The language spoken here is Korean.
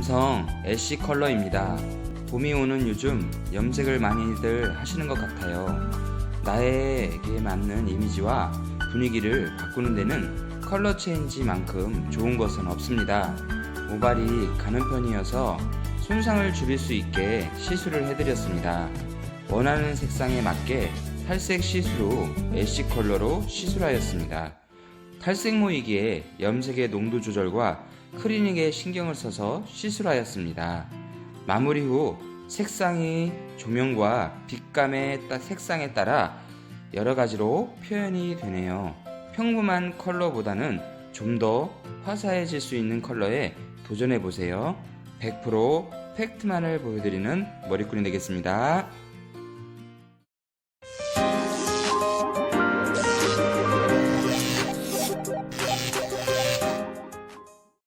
감성 애쉬 컬러입니다. 봄이 오는 요즘 염색을 많이들 하시는 것 같아요. 나에게 맞는 이미지와 분위기를 바꾸는 데는 컬러 체인지만큼 좋은 것은 없습니다. 모발이 가는 편이어서 손상을 줄일 수 있게 시술을 해드렸습니다. 원하는 색상에 맞게 탈색 시스루 애쉬 컬러로 시술하였습니다. 탈색 모이기에 염색의 농도 조절과 클리닉에 신경을 써서 시술하였습니다. 마무리 후 색상이 조명과 빛감의 따- 색상에 따라 여러 가지로 표현이 되네요. 평범한 컬러보다는 좀 더 화사해질 수 있는 컬러에 도전해 보세요. 100% 팩트만을 보여드리는 머리꾼이 되겠습니다.